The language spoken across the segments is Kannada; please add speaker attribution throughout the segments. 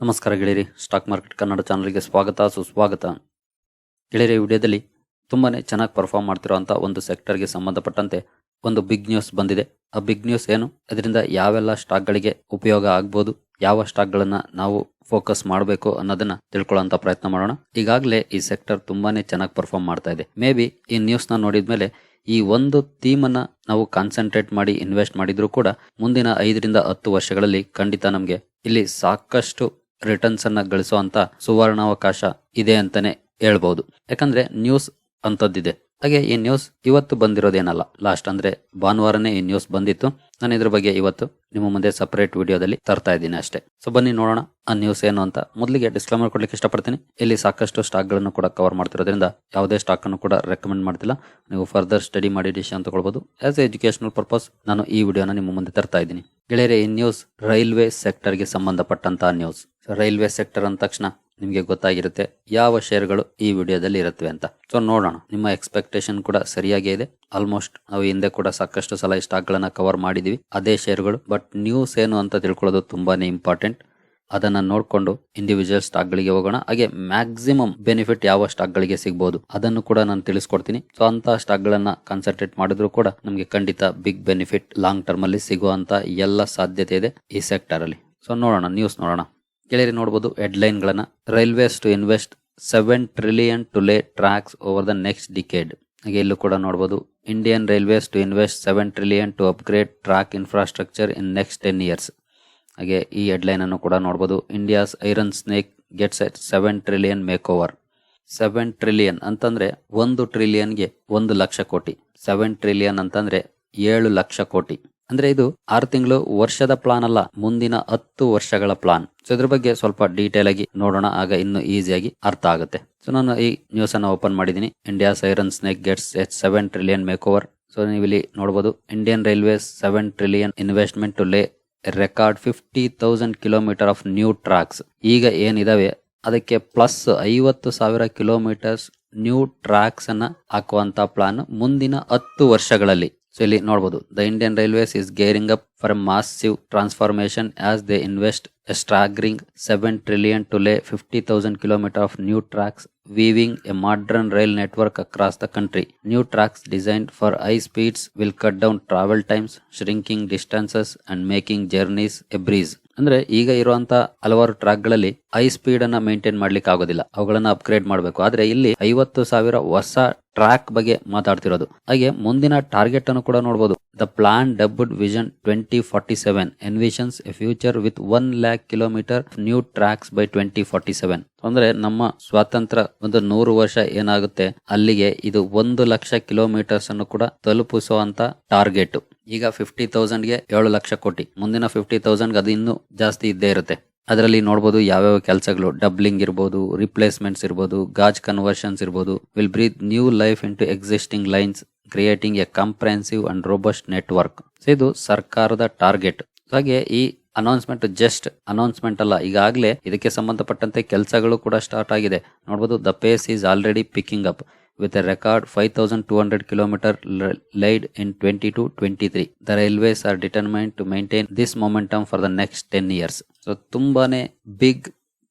Speaker 1: ನಮಸ್ಕಾರ ಗೆಳೆಯರಿ, ಸ್ಟಾಕ್ ಮಾರ್ಕೆಟ್ ಕನ್ನಡ ಚಾನಲ್ಗೆ ಸ್ವಾಗತ, ಸುಸ್ವಾಗತ. ಗೆಳೆಯರಿ ವಿಡಿಯೋದಲ್ಲಿ ತುಂಬಾನೇ ಚೆನ್ನಾಗಿ ಪರ್ಫಾರ್ಮ್ ಮಾಡ್ತಿರೋಂಥ ಒಂದು ಸೆಕ್ಟರ್ಗೆ ಸಂಬಂಧಪಟ್ಟಂತೆ ಒಂದು ಬಿಗ್ ನ್ಯೂಸ್ ಬಂದಿದೆ. ಆ ಬಿಗ್ ನ್ಯೂಸ್ ಏನು? ಅದರಿಂದ ಯಾವೆಲ್ಲ ಸ್ಟಾಕ್ಗಳಿಗೆ ಉಪಯೋಗ ಆಗ್ಬೋದು, ಯಾವ ಸ್ಟಾಕ್ಗಳನ್ನು ನಾವು ಫೋಕಸ್ ಮಾಡಬೇಕು ಅನ್ನೋದನ್ನ ತಿಳ್ಕೊಳ್ಳೋಂಥ ಪ್ರಯತ್ನ ಮಾಡೋಣ. ಈಗಾಗಲೇ ಈ ಸೆಕ್ಟರ್ ತುಂಬಾನೇ ಚೆನ್ನಾಗಿ ಪರ್ಫಾರ್ಮ್ ಮಾಡ್ತಾ ಇದೆ. ಮೇ ಬಿ ಈ ನ್ಯೂಸ್ನ ನೋಡಿದ್ಮೇಲೆ ಈ ಒಂದು ಥೀಮನ್ನು ನಾವು ಕಾನ್ಸಂಟ್ರೇಟ್ ಮಾಡಿ ಇನ್ವೆಸ್ಟ್ ಮಾಡಿದರೂ ಕೂಡ ಮುಂದಿನ ಐದರಿಂದ ಹತ್ತು ವರ್ಷಗಳಲ್ಲಿ ಖಂಡಿತ ನಮಗೆ ಇಲ್ಲಿ ಸಾಕಷ್ಟು ರಿಟರ್ನ್ಸ್ ಅನ್ನ ಗಳಿಸುವಂತ ಸುವರ್ಣಾವಕಾಶ ಇದೆ ಅಂತಾನೆ ಹೇಳ್ಬಹುದು ಯಾಕಂದ್ರೆ ನ್ಯೂಸ್ ಅಂತದ್ದಿದೆ ಹಾಗೆ ಈ ನ್ಯೂಸ್ ಇವತ್ತು ಬಂದಿರೋದೇನಲ್ಲ. ಲಾಸ್ಟ್ ಅಂದ್ರೆ ಭಾನುವಾರನೇ ಈ ನ್ಯೂಸ್ ಬಂದಿತ್ತು. ನಾನು ಇದ್ರ ಬಗ್ಗೆ ಇವತ್ತು ನಿಮ್ಮ ಮುಂದೆ ಸಪರೇಟ್ ವಿಡಿಯೋದಲ್ಲಿ ತರ್ತಾ ಇದ್ದೀನಿ ಅಷ್ಟೇ. ಸೊ ಬನ್ನಿ ನೋಡೋಣ ಆ ನ್ಯೂಸ್ ಏನು ಅಂತ. ಮೊದಲಿಗೆ ಡಿಸ್ಕ್ಲೈಮರ್ ಕೊಡ್ಲಿಕ್ಕೆ ಇಷ್ಟಪಡ್ತೀನಿ. ಇಲ್ಲಿ ಸಾಕಷ್ಟು ಸ್ಟಾಕ್ಗಳನ್ನು ಕೂಡ ಕವರ್ ಮಾಡ್ತಿರೋದ್ರಿಂದ ಯಾವುದೇ ಸ್ಟಾಕ್ ಅನ್ನು ಕೂಡ ರೆಕಮೆಂಡ್ ಮಾಡ್ತಿಲ್ಲ. ನೀವು ಫರ್ದರ್ ಸ್ಟಡಿ ಮಾಡಿ ಡಿಸಿಷನ್ ತಗೊಳ್ಬಹುದು ಆಸ್ ಎಜುಕೇಶನಲ್ ಪರ್ಪಸ್ ನಾನು ಈ ವಿಡಿಯೋನ ನಿಮ್ಮ ಮುಂದೆ ತರ್ತಾ ಇದ್ದೀನಿ. ಗೆಳೆಯರೆ, ಈ ನ್ಯೂಸ್ ರೈಲ್ವೆ ಸೆಕ್ಟರ್ಗೆ ಸಂಬಂಧಪಟ್ಟಂತಹ ನ್ಯೂಸ್ ರೈಲ್ವೆ ಸೆಕ್ಟರ್ ಅಂದ ತಕ್ಷಣ ನಿಮಗೆ ಗೊತ್ತಾಗಿರುತ್ತೆ ಯಾವ ಶೇರ್ಗಳು ಈ ವಿಡಿಯೋದಲ್ಲಿ ಇರುತ್ತವೆ ಅಂತ. ಸೊ ನೋಡೋಣ. ನಿಮ್ಮ ಎಕ್ಸ್ಪೆಕ್ಟೇಷನ್ ಕೂಡ ಸರಿಯಾಗೇ ಇದೆ. ಆಲ್ಮೋಸ್ಟ್ ನಾವು ಹಿಂದೆ ಕೂಡ ಸಾಕಷ್ಟು ಸಲ ಈ ಸ್ಟಾಕ್ ಗಳನ್ನ ಕವರ್ ಮಾಡಿದೀವಿ. ಅದೇ ಶೇರ್ಗಳು ಬಟ್ ನ್ಯೂಸ್ ಏನು ಅಂತ ತಿಳ್ಕೊಳ್ಳೋದು ತುಂಬಾನೇ ಇಂಪಾರ್ಟೆಂಟ್ ಅದನ್ನ ನೋಡಿಕೊಂಡು ಇಂಡಿವಿಜುವಲ್ ಸ್ಟಾಕ್ ಗಳಿಗೆ ಹೋಗೋಣ. ಹಾಗೆ ಮ್ಯಾಕ್ಸಿಮಮ್ ಬೆನಿಫಿಟ್ ಯಾವ ಸ್ಟಾಕ್ ಗಳಿಗೆ ಸಿಗಬಹುದು ಅದನ್ನು ಕೂಡ ನಾನು ತಿಳಿಸ್ಕೊಡ್ತೀನಿ. ಸೊ ಅಂತ ಸ್ಟಾಕ್ ಗಳನ್ನ ಕಾನ್ಸಂಟ್ರೇಟ್ ಮಾಡಿದ್ರು ಕೂಡ ನಮಗೆ ಖಂಡಿತ ಬಿಗ್ ಬೆನಿಫಿಟ್ ಲಾಂಗ್ ಟರ್ಮ್ ಅಲ್ಲಿ ಸಿಗುವಂತ ಎಲ್ಲ ಸಾಧ್ಯತೆ ಇದೆ ಈ ಸೆಕ್ಟರ್ ಅಲ್ಲಿ. ಸೊ ನೋಡೋಣ ನ್ಯೂಸ್ ನೋಡೋಣ. ಕೇಳಿರಿ ನೋಡಬಹುದು ಹೆಡ್ಲೈನ್ ಗಳನ್ನ. Railways to invest seven trillion to lay tracks over the next decade ಹಾಗೆ ಇಲ್ಲೂ ಕೂಡ ನೋಡಬಹುದು Indian railways to invest seven trillion to upgrade track infrastructure in next ten years ಹಾಗೆ ಈ ಹೆಡ್ಲೈನ್ ಅನ್ನು ಕೂಡ ನೋಡಬಹುದು India's iron snake gets at seven trillion makeover seven trillion ಅಂತಂದ್ರೆ ಒಂದು ಟ್ರಿಲಿಯನ್ಗೆ ಒಂದು ಲಕ್ಷ ಕೋಟಿ. ಸೆವೆನ್ ಟ್ರಿಲಿಯನ್ ಅಂತಂದ್ರೆ ಏಳು ಲಕ್ಷ ಕೋಟಿ. ಅಂದ್ರೆ ಇದು ಆರು ತಿಂಗಳು ವರ್ಷದ ಪ್ಲಾನ್ ಅಲ್ಲ, ಮುಂದಿನ ಹತ್ತು ವರ್ಷಗಳ ಪ್ಲಾನ್ ಸೊ ಇದ್ರ ಬಗ್ಗೆ ಸ್ವಲ್ಪ ಡೀಟೇಲ್ ಆಗಿ ನೋಡೋಣ, ಆಗ ಇನ್ನು ಈಸಿಯಾಗಿ ಅರ್ಥ ಆಗುತ್ತೆ. ಸೊ ನಾನು ಈ ನ್ಯೂಸ್ ಅನ್ನು ಓಪನ್ ಮಾಡಿದ್ದೀನಿ India's iron snake gets at seven trillion makeover so ನೀವು ಇಲ್ಲಿ ನೋಡಬಹುದು Indian railways seven trillion investment to lay record fifty thousand kilometer of new tracks ಈಗ ಏನಿದಾವೆ? ಅದಕ್ಕೆ ಪ್ಲಸ್ ಐವತ್ತು ಸಾವಿರ ಕಿಲೋಮೀಟರ್ಸ್ ನ್ಯೂ ಟ್ರ್ಯಾಕ್ಸ್ ಅನ್ನ ಹಾಕುವಂತ ಪ್ಲಾನ್ ಮುಂದಿನ ಹತ್ತು ವರ್ಷಗಳಲ್ಲಿ. ಸೊ ಇಲ್ಲಿ ನೋಡಬಹುದು the Indian railways is gearing up for massive transformation as they invest staggering seven trillion to lay fifty thousand kilometer of new tracks weaving a modern rail network across the country. New tracks designed for high speeds will cut down travel times, shrinking distances and making journeys a breeze. ಅಂದ್ರೆ ಈಗ ಇರುವಂತ ಹಲವಾರು ಟ್ರ್ಯಾಕ್ಗಳಲ್ಲಿ ಹೈ ಸ್ಪೀಡ್ ಅನ್ನ ಮೇಂಟೈನ್ ಮಾಡ್ಲಿಕ್ಕೆ ಆಗೋದಿಲ್ಲ ಅವುಗಳನ್ನ ಅಪ್ಗ್ರೇಡ್ ಮಾಡಬೇಕು ಆದ್ರೆ ಇಲ್ಲಿ ಐವತ್ತು ಸಾವಿರ ಹೊಸ ಟ್ರ್ಯಾಕ್ ಬಗ್ಗೆ ಮಾತಾಡ್ತಿರೋದು ಹಾಗೆ ಮುಂದಿನ ಟಾರ್ಗೆಟ್ ಅನ್ನು ಕೂಡ ನೋಡಬಹುದು the plan dubbed vision twenty forty seven envisions a future with one lakh kilometer new tracks by twenty forty seven ಅಂದ್ರೆ ನಮ್ಮ ಸ್ವಾತಂತ್ರ್ಯ ಒಂದು ನೂರು ವರ್ಷ ಏನಾಗುತ್ತೆ? ಅಲ್ಲಿಗೆ ಇದು ಒಂದು ಲಕ್ಷ ಕಿಲೋಮೀಟರ್ಸ್ ಅನ್ನು ಕೂಡ ತಲುಪಿಸುವಂತ ಟಾರ್ಗೆಟ್ ಈಗ ಫಿಫ್ಟಿ ಗೆ ಏಳು ಲಕ್ಷ ಕೋಟಿ. ಮುಂದಿನ ಫಿಫ್ಟಿ ತೌಸಂಡ್ ಅದು ಇನ್ನೂ ಜಾಸ್ತಿ ಇದ್ದೇ ಇರುತ್ತೆ. ಅದರಲ್ಲಿ ನೋಡಬಹುದು ಯಾವ್ಯಾವ ಕೆಲಸಗಳು. ಡಬ್ಲಿಂಗ್ ಇರ್ಬೋದು ರಿಪ್ಲೇಸ್ಮೆಂಟ್ಸ್ ಇರ್ಬೋದು, ಗಾಜ್ ಕನ್ವರ್ಷನ್ಸ್ ಇರ್ಬೋದು. Will breathe new life into existing lines creating a comprehensive and robust network ಇದು ಸರ್ಕಾರದ ಟಾರ್ಗೆಟ್ ಹಾಗೆ ಈ ಅನೌನ್ಸ್ಮೆಂಟ್ ಜಸ್ಟ್ ಅನೌನ್ಸ್ಮೆಂಟ್ ಅಲ್ಲ. ಈಗಾಗಲೇ ಇದಕ್ಕೆ ಸಂಬಂಧಪಟ್ಟಂತೆ ಕೆಲಸಗಳು ಕೂಡ ಸ್ಟಾರ್ಟ್ ಆಗಿದೆ. ನೋಡಬಹುದು the pace is already picking up with record five thousand two hundred kilometer laid in twenty two twenty three the railways are determined to maintain this momentum for the next ten years so ತುಂಬಾನೇ ಬಿಗ್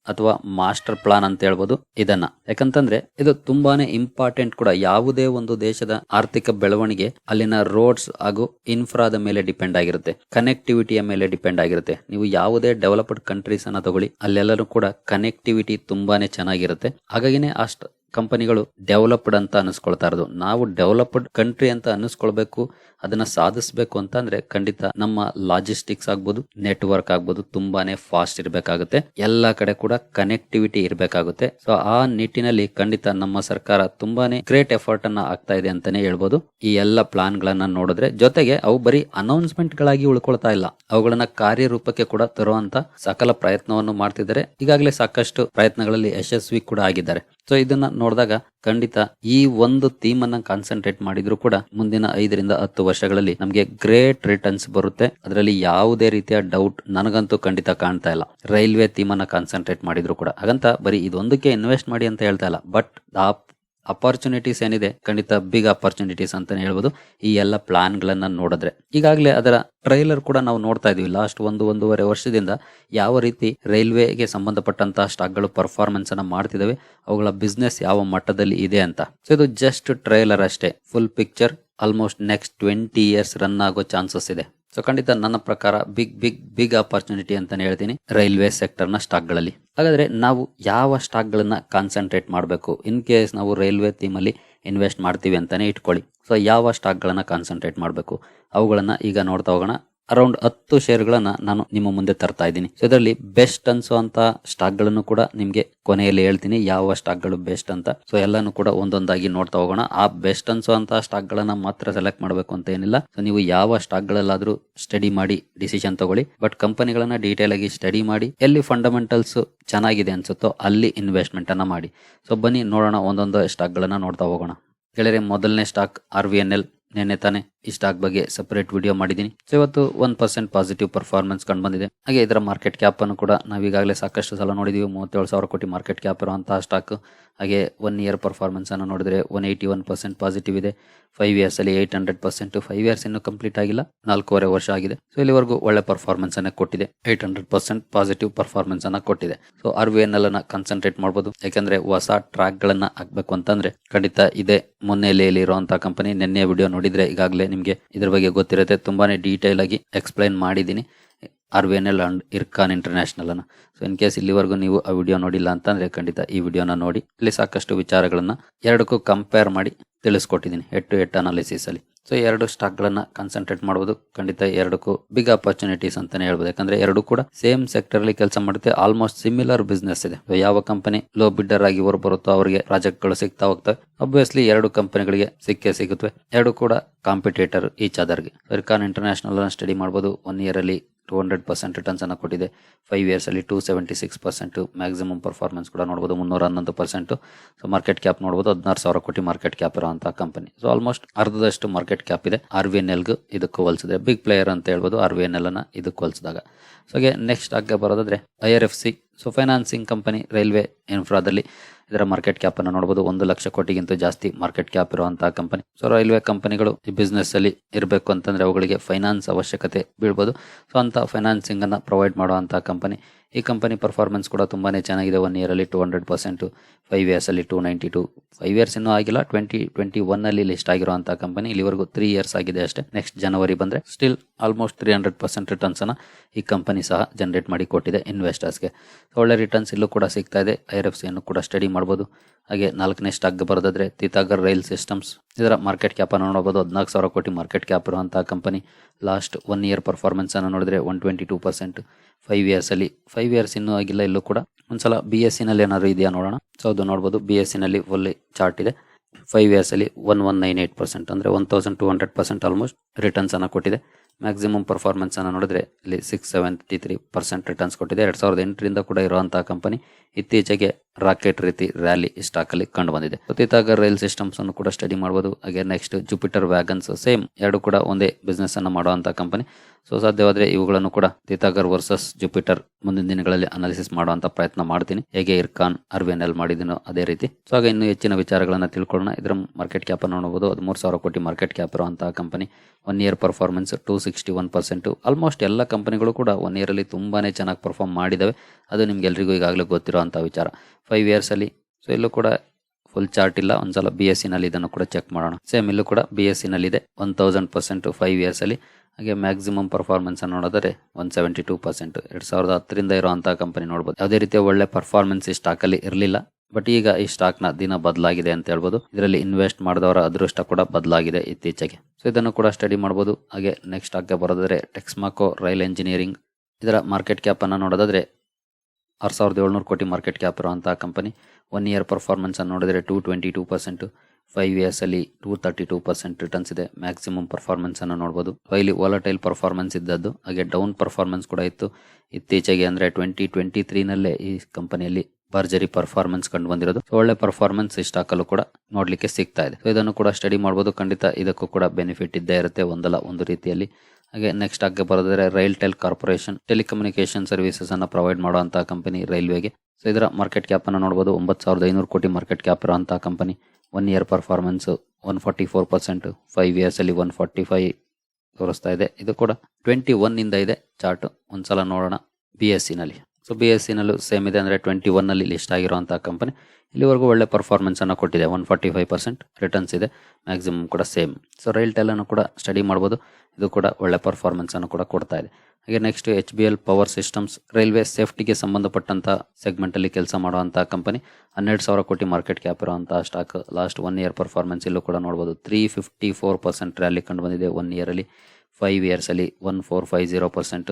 Speaker 1: ಅಥವಾ ಮಾಸ್ಟರ್ ಪ್ಲಾನ್ ಅಂತ ಹೇಳ್ಬೋದು ಇದನ್ನ. ಯಾಕಂತಂದ್ರೆ ಇದು ತುಂಬಾನೇ ಇಂಪಾರ್ಟೆಂಟ್ ಕೂಡ. ಯಾವುದೇ ಒಂದು ದೇಶದ ಆರ್ಥಿಕ ಬೆಳವಣಿಗೆ ಅಲ್ಲಿನ ರೋಡ್ಸ್ ಹಾಗೂ ಇನ್ಫ್ರಾದ ಮೇಲೆ ಡಿಪೆಂಡ್ ಆಗಿರುತ್ತೆ. ಕನೆಕ್ಟಿವಿಟಿಯ ಮೇಲೆ ಡಿಪೆಂಡ್ ಆಗಿರುತ್ತೆ. ನೀವು ಯಾವುದೇ ಡೆವಲಪ್ಡ್ ಕಂಟ್ರೀಸ್ ಅನ್ನ ತಗೊಳ್ಳಿ, ಅಲ್ಲೆಲ್ಲರೂ ಕೂಡ ಕನೆಕ್ಟಿವಿಟಿ ತುಂಬಾನೇ ಚೆನ್ನಾಗಿರುತ್ತೆ. ಹಾಗಾಗಿನೇ ಅಷ್ಟು ಕಂಪನಿಗಳು ಡೆವಲಪ್ಡ್ ಅಂತ ಅನಿಸ್ಕೊಳ್ತಾ ಇರೋದು. ನಾವು ಡೆವಲಪ್ಡ್ ಕಂಟ್ರಿ ಅಂತ ಅನಿಸ್ಕೊಳ್ಬೇಕು, ಅದನ್ನ ಸಾಧಿಸಬೇಕು ಅಂತ ಅಂದ್ರೆ ಖಂಡಿತ ನಮ್ಮ ಲಾಜಿಸ್ಟಿಕ್ಸ್ ಆಗ್ಬೋದು, ನೆಟ್ವರ್ಕ್ ಆಗ್ಬೋದು ತುಂಬಾನೇ ಫಾಸ್ಟ್ ಇರಬೇಕಾಗುತ್ತೆ. ಎಲ್ಲ ಕಡೆ ಕೂಡ ಕನೆಕ್ಟಿವಿಟಿ ಇರಬೇಕಾಗುತ್ತೆ. ಸೊ ಆ ನಿಟ್ಟಿನಲ್ಲಿ ಖಂಡಿತ ನಮ್ಮ ಸರ್ಕಾರ ತುಂಬಾನೇ ಗ್ರೇಟ್ ಎಫರ್ಟ್ ಅನ್ನ ಆಗ್ತಾ ಇದೆ ಅಂತಾನೆ ಹೇಳ್ಬೋದು. ಈ ಎಲ್ಲ ಪ್ಲಾನ್ ಗಳನ್ನ ನೋಡಿದ್ರೆ ಜೊತೆಗೆ ಅವು ಬರೀ ಅನೌನ್ಸ್ಮೆಂಟ್ ಗಳಾಗಿ ಉಳ್ಕೊಳ್ತಾ ಇಲ್ಲ. ಅವುಗಳನ್ನ ಕಾರ್ಯರೂಪಕ್ಕೆ ಕೂಡ ತರುವಂತ ಸಕಲ ಪ್ರಯತ್ನವನ್ನು ಮಾಡ್ತಿದ್ದಾರೆ. ಈಗಾಗಲೇ ಸಾಕಷ್ಟು ಪ್ರಯತ್ನಗಳಲ್ಲಿ ಯಶಸ್ವಿ ಕೂಡ ಆಗಿದ್ದಾರೆ. ಸೊ ಇದನ್ನ ನೋಡಿದಾಗ ಖಂಡಿತ ಈ ಒಂದು ಥೀಮ್ ಅನ್ನ ಕಾನ್ಸಂಟ್ರೇಟ್ ಮಾಡಿದ್ರು ಕೂಡ ಮುಂದಿನ ಐದರಿಂದ ಹತ್ತು ವರ್ಷಗಳಲ್ಲಿ ನಮಗೆ ಗ್ರೇಟ್ ರಿಟರ್ನ್ಸ್ ಬರುತ್ತೆ. ಅದರಲ್ಲಿ ಯಾವುದೇ ರೀತಿಯ ಡೌಟ್ ನನಗಂತೂ ಖಂಡಿತ ಕಾಣ್ತಾ ಇಲ್ಲ. ರೈಲ್ವೆ ಥೀಮ್ ಅನ್ನ ಕಾನ್ಸಂಟ್ರೇಟ್ ಮಾಡಿದ್ರು ಕೂಡ. ಹಾಗಂತ ಬರೀ ಇದೊಂದಕ್ಕೆ ಇನ್ವೆಸ್ಟ್ ಮಾಡಿ ಅಂತ ಹೇಳ್ತಾ ಇಲ್ಲ. ಬಟ್ ಆ ಅಪಾರ್ಚುನಿಟೀಸ್ ಏನಿದೆ, ಖಂಡಿತ ಬಿಗ್ ಅಪಾರ್ಚುನಿಟೀಸ್ ಅಂತಾನೆ ಹೇಳ್ಬೋದು. ಈ ಎಲ್ಲ ಪ್ಲಾನ್ ಗಳನ್ನ ನೋಡಿದ್ರೆ. ಈಗಾಗಲೇ ಅದರ ಟ್ರೈಲರ್ ಕೂಡ ನಾವು ನೋಡ್ತಾ ಇದೀವಿ. ಲಾಸ್ಟ್ ಒಂದು, ಒಂದೂವರೆ ವರ್ಷದಿಂದ ಯಾವ ರೀತಿ ರೈಲ್ವೆಗೆ ಸಂಬಂಧಪಟ್ಟಂತಹ ಸ್ಟಾಕ್ಗಳು ಪರ್ಫಾರ್ಮೆನ್ಸ್ ಅನ್ನ ಮಾಡ್ತಿದ್ದಾವೆ ಅವುಗಳ ಬಿಸ್ನೆಸ್ ಯಾವ ಮಟ್ಟದಲ್ಲಿ ಇದೆ ಅಂತ. ಸೊ ಇದು ಜಸ್ಟ್ ಟ್ರೈಲರ್ ಅಷ್ಟೇ. Full picture almost next twenty years run ಆಗೋ ಚಾನ್ಸಸ್ ಇದೆ. ಸೊ ಖಂಡಿತ ನನ್ನ ಪ್ರಕಾರ ಬಿಗ್ ಬಿಗ್ ಬಿಗ್ ಆಪರ್ಚುನಿಟಿ ಅಂತಾನೆ ಹೇಳ್ತೀನಿ ರೈಲ್ವೆ ಸೆಕ್ಟರ್ನ ಸ್ಟಾಕ್ಗಳಲ್ಲಿ ಹಾಗಾದ್ರೆ ನಾವು ಯಾವ ಸ್ಟಾಕ್ಗಳನ್ನ ಕಾನ್ಸಂಟ್ರೇಟ್ ಮಾಡಬೇಕು? ಇನ್ ಕೇಸ್ ನಾವು ರೈಲ್ವೆ ಥೀಮಲ್ಲಿ ಇನ್ವೆಸ್ಟ್ ಮಾಡ್ತೀವಿ ಅಂತಾನೆ ಇಟ್ಕೊಳ್ಳಿ. ಸೊ ಯಾವ ಸ್ಟಾಕ್ಗಳನ್ನ ಕಾನ್ಸಂಟ್ರೇಟ್ ಮಾಡಬೇಕು? ಅವುಗಳನ್ನ ಈಗ ನೋಡ್ತಾ ಹೋಗೋಣ. ಅರೌಂಡ್ ಹತ್ತು ಶೇರ್ಗಳನ್ನ ನಾನು ನಿಮ್ಮ ಮುಂದೆ ತರ್ತಾ ಇದ್ದೀನಿ. ಸೊ ಇದರಲ್ಲಿ ಬೆಸ್ಟ್ ಅನ್ಸುವಂತ ಸ್ಟಾಕ್ಗಳನ್ನು ಕೂಡ ನಿಮ್ಗೆ ಕೊನೆಯಲ್ಲಿ ಹೇಳ್ತೀನಿ. ಯಾವ ಸ್ಟಾಕ್ಗಳು ಬೆಸ್ಟ್ ಅಂತ. ಸೊ ಎಲ್ಲಾನು ಕೂಡ ಒಂದೊಂದಾಗಿ ನೋಡ್ತಾ ಹೋಗೋಣ. ಆ ಬೆಸ್ಟ್ ಅನ್ಸುವಂತ ಸ್ಟಾಕ್ಗಳನ್ನ ಮಾತ್ರ ಸೆಲೆಕ್ಟ್ ಮಾಡಬೇಕು ಅಂತ ಏನಿಲ್ಲ. ಸೊ ನೀವು ಯಾವ ಸ್ಟಾಕ್ಗಳಲ್ಲಾದ್ರೂ ಸ್ಟಡಿ ಮಾಡಿ ಡಿಸಿಷನ್ ತಗೊಳ್ಳಿ. ಬಟ್ ಕಂಪನಿಗಳನ್ನ ಡೀಟೇಲ್ ಆಗಿ ಸ್ಟಡಿ ಮಾಡಿ ಎಲ್ಲಿ ಫಂಡಮೆಂಟಲ್ಸ್ ಚೆನ್ನಾಗಿದೆ ಅನ್ಸುತ್ತೋ ಅಲ್ಲಿ ಇನ್ವೆಸ್ಟ್ಮೆಂಟ್ ಅನ್ನ ಮಾಡಿ. ಸೊ ಬನ್ನಿ ನೋಡೋಣ ಒಂದೊಂದು ಸ್ಟಾಕ್ಗಳನ್ನ ನೋಡ್ತಾ ಹೋಗೋಣ. ಗೆಳೆಯರೆ, ಮೊದಲನೇ stock R V N L. ನಿನ್ನೆ ತಾನೇ ಈ ಸ್ಟಾಕ್ ಬಗ್ಗೆ ಸಪರೇಟ್ ವಿಡಿಯೋ ಮಾಡಿದ್ದೀನಿ. ಸೊ ಇವತ್ತು ಒನ್ ಪರ್ಸೆಂಟ್ ಪಾಸಿಟಿವ್ ಪರ್ಫಾರ್ಮೆನ್ಸ್ ಕಂಡು ಬಂದಿದೆ. ಹಾಗೆ ಇದರ ಮಾರ್ಕೆಟ್ ಕ್ಯಾಪ್ ಅನ್ನು ಕೂಡ ನಾವು ಈಗಾಗಲೇ ಸಾಕಷ್ಟು ಸಲ ನೋಡಿದೀವಿ. ಮೂವತ್ತೇಳು ಸಾವಿರ ಕೋಟಿ ಮಾರ್ಕೆಟ್ ಕ್ಯಾಪ್ ಇರುವಂತಹ ಸ್ಟಾಕ್ ಹಾಗೆ ಒನ್ ಇಯರ್ ಪರ್ಫಾರ್ಮೆನ್ಸ್ ಅನ್ನು ನೋಡಿದ್ರೆ one eighty one percent positive ಇದೆ. ಫೈವ್ ಇಯರ್ಸ್ ಅಲ್ಲಿ eight hundred percent five years ಇನ್ನೂ ಕಂಪ್ಲೀಟ್ ಆಗಿಲ್ಲ. ನಾಲ್ಕೂವರೆ ವರ್ಷ ಆಗಿದೆ. ಸೊ ಇಲ್ಲಿವರೆಗೂ ಒಳ್ಳೆ ಪರ್ಫಾರ್ಮೆನ್ಸ್ ಅನ್ನ ಕೊಟ್ಟಿದೆ. Eight hundred percent positive performance ಅನ್ನ ಕೊಟ್ಟಿದೆ. So R V N L ಅನ್ನ ಕಾನ್ಸಂಟ್ರೇಟ್ ಮಾಡಬಹುದು ಯಾಕಂದ್ರೆ ಹೊಸ ಟ್ರ್ಯಾಕ್ ಗಳನ್ನ ಹಾಕ್ಬೇಕು ಅಂತಂದ್ರೆ ಖಂಡಿತ ಇದೆ ಮುನ್ನೆಲೆಯಲ್ಲಿ ಇರುವಂತಹ ಕಂಪನಿ ನಿನ್ನೆ ವಿಡಿಯೋ ನೋಡಿದ್ರೆ ಈಗಾಗಲೇ ನಿಮಗೆ ಇದ್ರ ಬಗ್ಗೆ ಗೊತ್ತಿರುತ್ತೆ. ತುಂಬಾನೇ ಡೀಟೇಲ್ ಆಗಿ ಎಕ್ಸ್ಪ್ಲೈನ್ ಮಾಡಿದ್ದೀನಿ R V N L and Ircon international ಅನ್ನ. ಸೊ ಇನ್ ಕೇಸ್ ಇಲ್ಲಿವರೆಗೂ ನೀವು ಆ ವಿಡಿಯೋ ನೋಡಿಲ್ಲ ಅಂತಂದ್ರೆ ಖಂಡಿತ ಈ ವಿಡಿಯೋನ ನೋಡಿ. ಇಲ್ಲಿ ಸಾಕಷ್ಟು ವಿಚಾರಗಳನ್ನ ಎರಡಕ್ಕೂ ಕಂಪೇರ್ ಮಾಡಿ ತಿಳಿಸ್ಕೊಟ್ಟಿದ್ದೀನಿ ಹೆಡ್ ಟು ಹೆಡ್ ಅನಾಲಿಸಿಸ್ ಅಲ್ಲಿ. ಸೊ ಎರಡು ಸ್ಟಾಕ್ ಗಳನ್ನ ಕಾನ್ಸಂಟ್ರೇಟ್ ಮಾಡುವುದು ಖಂಡಿತ ಎರಡಕ್ಕೂ ಬಿಗ್ ಅಪರ್ಚುನಿಟೀಸ್ ಅಂತಾನೆ ಹೇಳ್ಬೋದು. ಯಾಕಂದ್ರೆ ಎರಡು ಕೂಡ ಸೇಮ್ ಸೆಕ್ಟರ್ ಅಲ್ಲಿ ಕೆಲಸ ಮಾಡುತ್ತೆ. ಆಲ್ಮೋಸ್ಟ್ ಸಿಮಿಲರ್ ಬಿಸ್ನೆಸ್ ಇದೆ. ಯಾವ ಕಂಪನಿ ಲೋ ಬಿಡ್ಡರ್ ಆಗಿ ಹೊರ ಬರುತ್ತೋ ಅವರಿಗೆ ಪ್ರಾಜೆಕ್ಟ್ಗಳು ಸಿಗ್ತಾ ಹೋಗ್ತವೆ. ಅಬ್ವಿಯಸ್ಲಿ ಎರಡು ಕಂಪನಿಗಳಿಗೆ ಸಿಕ್ಕೇ ಸಿಗುತ್ತವೆ ಎರಡು ಕೂಡ ಕಾಂಪಿಟೇಟರ್ ಈಚ್ ಅದರ್ಗೆ ಇರ್ಕಾನ್ ಇಂಟರ್ನ್ಯಾಷನಲ್ ಸ್ಟಡಿ ಮಾಡಬಹುದು ಒನ್ ಇಯರ್ ಅಲ್ಲಿ ಟೂ ಹಂಡ್ರೆಡ್ ಪರ್ಸೆಂಟ್ ರಿಟರ್ನ್ಸ್ ಅನ್ನು ಕೊಟ್ಟಿದೆ. Five ಇಯರ್ಸಲ್ಲಿ two seventy six percent maximum performance ಕೂಡ ನೋಡ್ಬೋದು. ಮುನ್ನೂರ ಹನ್ನೊಂದು ಪರ್ಸೆಂಟು ಸೊ ಮಾರ್ಕೆಟ್ ಕ್ಯಾಪ್ ನೋಡ್ಬೋದು. ಹದಿನಾರು ಸಾವಿರ ಕೋಟಿ ಮಾರ್ಕೆಟ್ ಕ್ಯಾಪ್ ಇರುವಂತಹ ಕಂಪನಿ ಸೊ ಆಲ್ಮೋಸ್ಟ್ ಅರ್ಧದಷ್ಟು ಮಾರ್ಕೆಟ್ ಕ್ಯಾಪ್ ಇದೆ. ಆರ್ ವಿ ಎನ್ ಎಲ್ಗೂ ಇದಕ್ಕೂ ಹೋಲಿಸಿದ್ರೆ. ಬಿಗ್ ಪ್ಲೇಯರ್ ಅಂತ ಹೇಳ್ಬೋದು ಆರ್ ವಿ ಎನ್ ಎಲ್ ಅನ್ನು ಇದಕ್ಕೆ ಹೋಲಿಸಿದಾಗ. ಸೊ ಹಾಗೆ ನೆಕ್ಸ್ಟ್ ಆಗಿ ಬರೋದಾದ್ರೆ I R F C so financing company railway ಇನ್ಫ್ರಾದಲ್ಲಿ ಇದರ ಮಾರ್ಕೆಟ್ ಕ್ಯಾಪ್ ಅನ್ನು ನೋಡಬಹುದು ಒಂದು ಲಕ್ಷ ಕೋಟಿಗಿಂತ ಜಾಸ್ತಿ ಮಾರ್ಕೆಟ್ ಕ್ಯಾಪ್ ಇರುವಂತಹ ಕಂಪನಿ ಸೊ ರೈಲ್ವೆ ಕಂಪನಿಗಳು ಈ ಬಿಸ್ನೆಸ್ ಅಲ್ಲಿ ಇರಬೇಕು ಅಂತಂದ್ರೆ ಅವುಗಳಿಗೆ ಫೈನಾನ್ಸ್ ಅವಶ್ಯಕತೆ ಬೀಳ್ಬೋದು. ಸೊ ಅಂತ ಫೈನಾನ್ಸಿಂಗ್ ಅನ್ನ ಪ್ರೊವೈಡ್ ಮಾಡುವಂತಹ ಕಂಪನಿ ಈ ಕಂಪನಿ ಪರ್ಫಾರ್ಮೆನ್ಸ್ ಕೂಡ ತುಂಬಾನೇ ಚೆನ್ನಾಗಿದೆ. ಒನ್ ಇಯರ್ ಅಲ್ಲಿ two hundred percent five years ಅಲ್ಲಿ two ninety two five years ಇನ್ನೂ ಆಗಿಲ್ಲ. ಟ್ವೆಂಟಿ ಟ್ವೆಂಟಿ ಒನ್ ಅಲ್ಲಿ ಲಿಸ್ಟ್ ಆಗಿರುವಂತಹ ಕಂಪನಿ ಇಲ್ಲಿವರೆಗೂ ತ್ರೀ ಇಯರ್ಸ್ ಆಗಿದೆ ಅಷ್ಟೇ. ನೆಕ್ಸ್ಟ್ ಜನವರಿ ಬಂದ್ರೆ still almost three hundred percent returns ಅನ್ನ ಈ ಕಂಪನಿ ಸಹ ಜನರೇಟ್ ಮಾಡಿ ಕೊಟ್ಟಿದೆ ಇನ್ವೆಸ್ಟರ್ಸ್ಗೆ ಒಳ್ಳೆ ರಿಟರ್ನ್ಸ್ ಇಲ್ಲೂ ಕೂಡ ಸಿಗ್ತಾ ಇದೆ. ಐ ಎಫ್ ಸಿ ಅನ್ನು ಕೂಡ ಸ್ಟಡಿ ಮಾಡಬಹುದು ಹಾಗೆ ನಾಲ್ಕನೇ ಸ್ಟಾಕ್ ಬರೋದಾದ್ರೆ ತಿತಾಗರ್ ರೈಲ್ ಸಿಸ್ಟಮ್ಸ್. ಇದರ ಮಾರ್ಕೆಟ್ ಕ್ಯಾಪ್ ಅನ್ನು ನೋಡಬಹುದು ಹದಿನಾಲ್ಕು ಸಾವಿರ ಕೋಟಿ ಮಾರ್ಕೆಟ್ ಕ್ಯಾಪ್ ಇರುವಂತಹ company last one year performance ಅನ್ನು ನೋಡಿದ್ರೆ one twenty two percent five years ಅಲ್ಲಿ ಫೈವ್ ಇಯರ್ಸ್ ಇನ್ನೂ ಆಗಿಲ್ಲ, ಇಲ್ಲೂ ಕೂಡ. ಒಂದ್ಸಲ ಬಿ ಎಸ್ನಲ್ಲಿ ಏನಾದ್ರು ಇದೆಯಾ ನೋಡೋಣ. ಸೊ ಅದು ನೋಡಬಹುದು ಬಿ ಎಸ್ನಲ್ಲಿ ಫುಲ್ ಚಾರ್ಟ್ ಇದೆ. ಫೈವ್ ಇಯರ್ಸ್ ಅಲ್ಲಿ one one nine eight percent ಅಂದ್ರೆ one thousand two hundred percent almost returns ಅನ್ನ ಕೊಟ್ಟಿದೆ. ಮ್ಯಾಕ್ಸಿಮಮ್ ಪರ್ಫಾರ್ಮೆನ್ಸ್ ಅನ್ನು ನೋಡಿದ್ರೆ ಇಲ್ಲಿ six seventy three percent returns ಕೊಟ್ಟಿದೆ. ಎರಡ್ ಸಾವಿರದ ಎಂಟರಿಂದ ಕೂಡ ಇರುವಂತಹ ಕಂಪನಿ ಇತ್ತೀಚೆಗೆ ರಾಕೆಟ್ ರೀತಿ ರ್ಯಾಲಿ ಸ್ಟಾಕ್ ಅಲ್ಲಿ ಕಂಡು ಬಂದಿದೆ. ತೀತಾಗರ್ ರೈಲ್ ಸಿಸ್ಟಮ್ಸ್ ಅನ್ನು ಕೂಡ ಸ್ಟಡಿ ಮಾಡಬಹುದು ಹಾಗೆ ನೆಕ್ಸ್ಟ್ ಜುಪಿಟರ್ ವ್ಯಾಗನ್ಸ್ ಸೇಮ್ ಎರಡು ಕೂಡ ಒಂದೇ ಬಿಸ್ನೆಸ್ ಅನ್ನು ಮಾಡುವಂತಹ ಕಂಪನಿ ಸೊ ಸಾಧ್ಯವಾದರೆ ಇವುಗಳನ್ನು ಕೂಡ ತೀತಾಗರ್ ವರ್ಸಸ್ ಜುಪಿಟರ್ ಮುಂದಿನ ದಿನಗಳಲ್ಲಿ ಅನಾಲಿಸಿಸ್ ಮಾಡುವಂತ ಪ್ರಯತ್ನ ಮಾಡ್ತೀನಿ. ಹೇಗೆ ಇರ್ಕಾನ್ ಅರ್ವಿನ್ ಎಲ್ ಮಾಡಿದಿನೋ ಅದೇ ರೀತಿ. ಸೊ ಹಾಗೆ ಇನ್ನು ಹೆಚ್ಚಿನ ವಿಚಾರಗಳನ್ನ ತಿಳ್ಕೊಳ್ಳೋಣ. ಇದರ ಮಾರ್ಕೆಟ್ ಕ್ಯಾಪ್ ನೋಡಬಹುದು ಹದಿಮೂರು ಸಾವಿರ ಕೋಟಿ ಮಾರ್ಕೆಟ್ ಕ್ಯಾಪ್ ಇರುವಂತಹ company one year performance two sixty one percent. Almost ಎಲ್ಲ ಕಂಪನಿಗಳು ಕೂಡ ಒನ್ ಇಯರಲ್ಲಿ ತುಂಬಾ ಚೆನ್ನಾಗಿ ಪರ್ಫಾರ್ಮ್ ಮಾಡಿದ್ದಾವೆ ಅದು ನಿಮ್ಗೆಲ್ರಿಗೂ ಈಗಾಗಲೇ ಗೊತ್ತಿರೋ ಅಂಥ ವಿಚಾರ. ಫೈವ್ ಇಯರ್ಸಲ್ಲಿ ಸೊ ಇಲ್ಲೂ ಕೂಡ ಫುಲ್ ಚಾರ್ಟ್ ಇಲ್ಲ. ಒಂದ್ಸಲ ಬಿ ಎಸ್ ಸಿನಲ್ಲಿ ಇದನ್ನು ಕೂಡ ಚೆಕ್ ಮಾಡೋಣ. ಸೇಮ್ ಇಲ್ಲೂ ಕೂಡ ಬಿ ಎಸ್ ಸಿನಲ್ಲಿದೆ ಒನ್ ತೌಸಂಡ್ ಪರ್ಸೆಂಟ್ ಫೈವ್ ಇಯರ್ಸಲ್ಲಿ ಹಾಗೆ ಮ್ಯಾಕ್ಸಿಮಮ್ ಪರ್ಫಾರ್ಮೆನ್ಸ್ ನೋಡಿದ್ರೆ ಒನ್ ಸೆವೆಂಟಿ ಟೂ ಪರ್ಸೆಂಟ್ ಎರಡು ಸಾವಿರದ ಹತ್ತರಿಂದ ಇರುವಂಥ ಕಂಪನಿ ನೋಡ್ಬೋದು. ಯಾವುದೇ ರೀತಿಯ ಒಳ್ಳೆ ಪರ್ಫಾರ್ಮೆನ್ಸ್ ಈ ಸ್ಟಾಕಲ್ಲಿ ಇರಲಿಲ್ಲ. ಬಟ್ ಈಗ ಈ ಸ್ಟಾಕ್ನ ದಿನ ಬದಲಾಗಿದೆ ಅಂತ ಹೇಳ್ಬೋದು. ಇದರಲ್ಲಿ ಇನ್ವೆಸ್ಟ್ ಮಾಡಿದವರ ಅದೃಷ್ಟ ಕೂಡ ಬದಲಾಗಿದೆ ಇತ್ತೀಚೆಗೆ. ಸೊ ಇದನ್ನು ಕೂಡ ಸ್ಟಡಿ ಮಾಡಬಹುದು ಹಾಗೆ ನೆಕ್ಸ್ಟ್ ಸ್ಟಾಕ್ಗೆ ಬರೋದಾದ್ರೆ ಟೆಕ್ಸ್ಮಾಕೋ ರೈಲ್ ಇಂಜಿನಿಯರಿಂಗ್ ಇದರ ಮಾರ್ಕೆಟ್ ಕ್ಯಾಪ್ ಅನ್ನ ನೋಡೋದಾದ್ರೆ ಆರು ಸಾವಿರದ ಏಳ್ನೂರು ಕೋಟಿ ಮಾರ್ಕೆಟ್ ಕ್ಯಾಪ್ ಇರುವಂತಹ ಕಂಪನಿ ಒನ್ ಇಯರ್ ಪರ್ಫಾರ್ಮೆನ್ಸ್ ಅನ್ನು ನೋಡಿದ್ರೆ two twenty two percent five years ಅಲ್ಲಿ two thirty two percent returns ಇದೆ. ಮ್ಯಾಕ್ಸಿಮಮ್ ಪರ್ಫಾರ್ಮೆನ್ಸ್ ಅನ್ನು ನೋಡಬಹುದು ಇಲ್ಲಿ ವಾಲಟೈಲ್ ಪರ್ಫಾರ್ಮೆನ್ಸ್ ಇದ್ದದ್ದು. ಹಾಗೆ ಡೌನ್ ಪರ್ಫಾರ್ಮೆನ್ಸ್ ಕೂಡ ಇತ್ತು. ಇತ್ತೀಚೆಗೆ ಅಂದ್ರೆ ಟ್ವೆಂಟಿ ಟ್ವೆಂಟಿ ತ್ರೀನಲ್ಲೇ ಈ ಕಂಪನಿಯಲ್ಲಿ ಭರ್ಜರಿ ಪರ್ಫಾರ್ಮೆನ್ಸ್ ಕಂಡು ಬಂದಿರೋದು ಒಳ್ಳೆ ಪರ್ಫಾರ್ಮೆನ್ಸ್ ಈ ಸ್ಟಾಕ್ಅಲ್ಲೂ ಕೂಡ ನೋಡ್ಲಿಕ್ಕೆ ಸಿಗ್ತಾ ಇದೆ. ಸೊ ಇದನ್ನು ಕೂಡ ಸ್ಟಡಿ ಮಾಡಬಹುದು ಖಂಡಿತ ಇದಕ್ಕೂ ಕೂಡ ಬೆನಿಫಿಟ್ ಇದ್ದೇ ಇರುತ್ತೆ ಒಂದಲ್ಲ, ಒಂದು ರೀತಿಯಲ್ಲಿ. ಹಾಗೆ ನೆಕ್ಸ್ಟ್ ಆಗಿ ಬರೋದ್ರೆ RailTel corporation telecommunication services ಅನ್ನ ಪ್ರೊವೈಡ್ ಮಾಡುವಂತಹ ಕಂಪನಿ ರೈಲ್ವೆಗೆ ಸೊ ಇದರ ಮಾರ್ಕೆಟ್ ಕ್ಯಾಪ್ ಅನ್ನು ನೋಡಬಹುದು ಒಂಬತ್ತು ಸಾವಿರದ ಐನೂರು ಕೋಟಿ ಮಾರ್ಕೆಟ್ ಕ್ಯಾಪ್ ಇರುವಂತಹ company one year performance one forty four percent five years ಅಲ್ಲಿ ಒನ್ ಫಾರ್ಟಿ ಫೈವ್ ತೋರಿಸ್ತಾ ಇದೆ. ಇದು ಕೂಡ ಟ್ವೆಂಟಿ ಒನ್ ಇಂದ ಇದೆ ಚಾರ್ಟ್ ಒಂದ್ಸಲ ನೋಡೋಣ ಬಿ ಎಸ್ ಸಿನಲ್ಲಿ ಸೊ ಬಿ ಎಸ್ ಸಿನಲ್ಲೂ ಸೇಮ್ ಇದೆ ಅಂದರೆ ಟ್ವೆಂಟಿ ಒನ್ನಲ್ಲಿ ಲಿಸ್ಟ್ ಆಗಿರುವಂಥ ಕಂಪನಿ ಇಲ್ಲಿವರೆಗೂ ಒಳ್ಳೆ ಪರ್ಫಾರ್ಮೆನ್ಸನ್ನು ಕೊಟ್ಟಿದೆ. One forty five percent returns ಇದೆ. ಮ್ಯಾಕ್ಸಿಮಮ್ ಕೂಡ ಸೇಮ್ ಸೊ ರೈಲ್ ಟೆಲನ್ನು ಕೂಡ ಸ್ಟಡಿ ಮಾಡ್ಬೋದು. ಇದು ಕೂಡ ಒಳ್ಳೆ ಪರ್ಫಾರ್ಮೆನ್ಸನ್ನು ಕೂಡ ಕೊಡ್ತಾ ಇದೆ. ಹಾಗೆ next H B L power systems railway ಸೇಫ್ಟಿಗೆ ಸಂಬಂಧಪಟ್ಟಂಥ ಸೆಗ್ಮೆಂಟಲ್ಲಿ ಕೆಲಸ ಮಾಡುವಂಥ ಕಂಪನಿ ಹನ್ನೆರಡು ಸಾವಿರ ಕೋಟಿ ಮಾರ್ಕೆಟ್ ಕ್ಯಾಪ್ ಇರುವಂಥ stock last one year performance ಇಲ್ಲೂ ಕೂಡ ನೋಡ್ಬೋದು. Three fifty four percent rally ಕಂಡು ಬಂದಿದೆ ಒನ್ ಇಯರಲ್ಲಿ five ಇಯರ್ಸಲ್ಲಿ one four five zero percent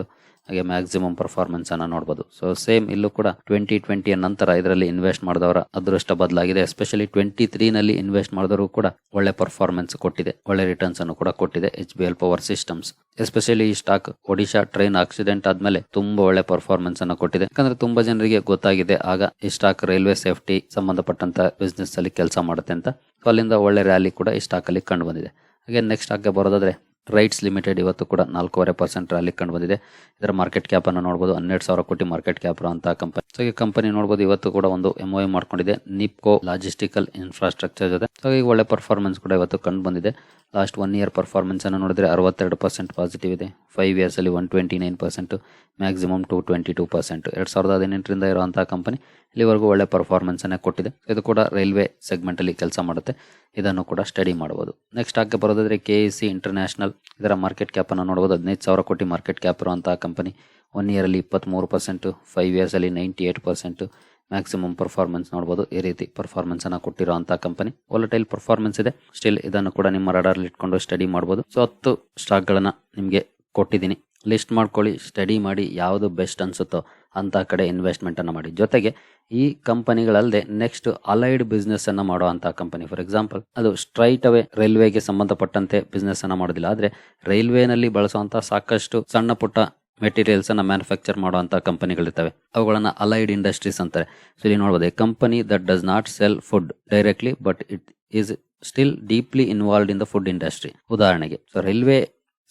Speaker 1: ಹಾಗೆ ಮ್ಯಾಕ್ಸಿಮಮ್ ಪರ್ಫಾರ್ಮೆನ್ಸ್ ಅನ್ನ ನೋಡಬಹುದು ಸೊ ಸೇಮ್ ಇಲ್ಲೂ ಕೂಡ ಟ್ವೆಂಟಿ ಟ್ವೆಂಟಿಯ ನಂತರ ಇದರಲ್ಲಿ ಇನ್ವೆಸ್ಟ್ ಮಾಡಿದವರ ಅದೃಷ್ಟ ಬದಲಾಗಿದೆ. ಎಸ್ಪೆಷಲಿ ಟ್ವೆಂಟಿ ತ್ರೀನಲ್ಲಿ ಇನ್ವೆಸ್ಟ್ ಮಾಡಿದವರು ಕೂಡ ಒಳ್ಳೆ ಪರ್ಫಾರ್ಮೆನ್ಸ್ ಕೊಟ್ಟಿದೆ. ಒಳ್ಳೆ ರಿಟರ್ನ್ಸ್ ಅನ್ನು ಕೂಡ ಕೊಟ್ಟಿದೆ. H B L power systems especially ಈ ಸ್ಟಾಕ್ ಒಡಿಶಾ ಟ್ರೈನ್ ಆಕ್ಸಿಡೆಂಟ್ ಆದ್ಮೇಲೆ ತುಂಬಾ ಒಳ್ಳೆ ಪರ್ಫಾರ್ಮೆನ್ಸ್ ಅನ್ನು ಕೊಟ್ಟಿದೆ. ಯಾಕಂದ್ರೆ ತುಂಬಾ ಜನರಿಗೆ ಗೊತ್ತಾಗಿದೆ, ಆಗ ಈ ಸ್ಟಾಕ್ ರೈಲ್ವೆ ಸೇಫ್ಟಿ ಸಂಬಂಧಪಟ್ಟಂತ ಬಿಸ್ನೆಸ್ ಅಲ್ಲಿ ಕೆಲಸ ಮಾಡುತ್ತೆ ಅಂತ. ಅಲ್ಲಿಂದ ಒಳ್ಳೆ ರ್ಯಾಲಿ ಕೂಡ ಈ ಸ್ಟಾಕ್ ಅಲ್ಲಿ ಕಂಡು ಬಂದಿದೆ. ಹಾಗೆ ನೆಕ್ಸ್ಟ್ ಸ್ಟಾಕ್ಗೆ ಬರೋದಾದ್ರೆ ರೈಟ್ಸ್ ಲಿಮಿಟೆಡ್ ಇವತ್ತು ಕೂಡ ನಾಲ್ಕೂವರೆ ಪರ್ಸೆಂಟ್ ರ್ಯಾಲಿ ಕಂಡು ಬಂದಿದೆ. ಇದರ ಮಾರ್ಕೆಟ್ ಕ್ಯಾಪ್ ಅನ್ನು ನೋಡಬಹುದು ಹನ್ನೆರಡು ಸಾವಿರ ಕೋಟಿ ಮಾರ್ಕೆಟ್ ಕ್ಯಾಪ್ ಅಂತ ಕಂಪನಿ ಸೊ ಈ ಕಂಪನಿ ನೋಡಬಹುದು ಇವತ್ತು ಕೂಡ ಒಂದು ಎಂಒ ಮಾಡ್ಕೊಂಡಿದೆ. ನಿಪ್ಕೋ ಲಾಜಿಸ್ಟಿಕಲ್ ಇನ್ಫ್ರಾಸ್ಟ್ರಕ್ಚರ್ ಜೊತೆ. ಈಗ ಒಳ್ಳೆ ಪರ್ಫಾರ್ಮೆನ್ಸ್ ಕೂಡ ಇವತ್ತು ಕಂಡು ಬಂದಿದೆ. ಲಾಸ್ಟ್ ಒನ್ ಇಯರ್ ಪರ್ಫಾರ್ಮೆನ್ಸನ್ನು ನೋಡಿದರೆ ಅರವತ್ತೆರಡು ಪರ್ಸೆಂಟ್ ಪಾಸಿಟಿವ್ ಇದೆ. Five ಇಯರ್ಸಲ್ಲಿ one twenty nine percent maximum two twenty two percent ಎರಡು ಸಾವಿರದ ಹದಿನೆಂಟರಿಂದ ಇರುವಂಥ ಕಂಪನಿ ಇಲ್ಲಿವರೆಗೂ ಒಳ್ಳೆ ಪರ್ಫಾರ್ಮೆನ್ಸನ್ನೇ ಕೊಟ್ಟಿದೆ. ಇದು ಕೂಡ ರೈಲ್ವೆ ಸೆಗ್ಮೆಂಟಲ್ಲಿ ಕೆಲಸ ಮಾಡುತ್ತೆ. ಇದನ್ನು ಕೂಡ ಸ್ಟಡಿ ಮಾಡ್ಬೋದು ನೆಕ್ಸ್ಟ್ ಆಗಿ ಬರೋದಾದರೆ ಕೆ ಸಿ ಇಂಟರ್ನ್ಯಾಷನಲ್ ಇದರ ಮಾರ್ಕೆಟ್ ಕ್ಯಾಪನ್ನು ನೋಡ್ಬೋದು ಹದಿನೈದು ಸಾವಿರ ಕೋಟಿ ಮಾರ್ಕೆಟ್ ಕ್ಯಾಪ್ ಇರುವಂಥ ಕಂಪನಿ ಒನ್ ಇಯರಲ್ಲಿ ಇಪ್ಪತ್ತ್ಮೂರು percent five ಇಯರ್ಸಲ್ಲಿ ninety eight percent maximum performance ನೋಡಬಹುದು ಈ ರೀತಿ ಪರ್ಫಾರ್ಮೆನ್ಸ್ ಅನ್ನ ಕೊಟ್ಟಿರುವಂತಹ ಕಂಪನಿ ವಾಲಟೈಲ್ ಪರ್ಫಾರ್ಮೆನ್ಸ್ ಇದೆ. ಸ್ಟಿಲ್ ಇದನ್ನು ಕೂಡ ನಿಮ್ಮ ರಡಾರ್ ಇಟ್ಕೊಂಡು ಸ್ಟಡಿ ಮಾಡಬಹುದು ಸೊ ಹತ್ತು ಸ್ಟಾಕ್ ಗಳನ್ನ ನಿಮಗೆ ಕೊಟ್ಟಿದ್ದೀನಿ. ಲಿಸ್ಟ್ ಮಾಡ್ಕೊಳ್ಳಿ ಸ್ಟಡಿ ಮಾಡಿ ಯಾವುದು ಬೆಸ್ಟ್ ಅನ್ಸುತ್ತೋ ಅಂತ ಕಡೆ ಇನ್ವೆಸ್ಟ್ಮೆಂಟ್ ಅನ್ನ ಮಾಡಿ. ಜೊತೆಗೆ ಈ ಕಂಪನಿಗಳಲ್ಲದೆ ನೆಕ್ಸ್ಟ್ ಅಲೈಡ್ ಬಿಸ್ನೆಸ್ ಅನ್ನ ಮಾಡುವಂತಹ ಕಂಪನಿ ಫಾರ್ ಎಕ್ಸಾಂಪಲ್ ಅದು ಸ್ಟ್ರೈಟ್ ಅವೇ ರೈಲ್ವೆಗೆ ಸಂಬಂಧಪಟ್ಟಂತೆ ಬಿಸ್ನೆಸ್ ಅನ್ನ ಮಾಡೋದಿಲ್ಲ. ಆದ್ರೆ ರೈಲ್ವೆನಲ್ಲಿ ಬಳಸುವಂತ ಸಾಕಷ್ಟು ಸಣ್ಣ ಪುಟ್ಟ ಮೆಟೀರಿಯಲ್ಸ್ ಅನ್ನ ಮ್ಯಾನುಫ್ಯಾಕ್ಚರ್ ಮಾಡುವಂತ ಕಂಪನಿಗಳಿರ್ತವೆ ಅವುಗಳನ್ನ ಅಲೈಡ್ ಇಂಡಸ್ಟ್ರೀಸ್ ಅಂತಾರೆ. ಸೊ ಇಲ್ಲಿ ನೋಡಬಹುದು company that does not sell food directly but it is still deeply involved in the food industry ಉದಾಹರಣೆಗೆ ಸೊ ರೈಲ್ವೆ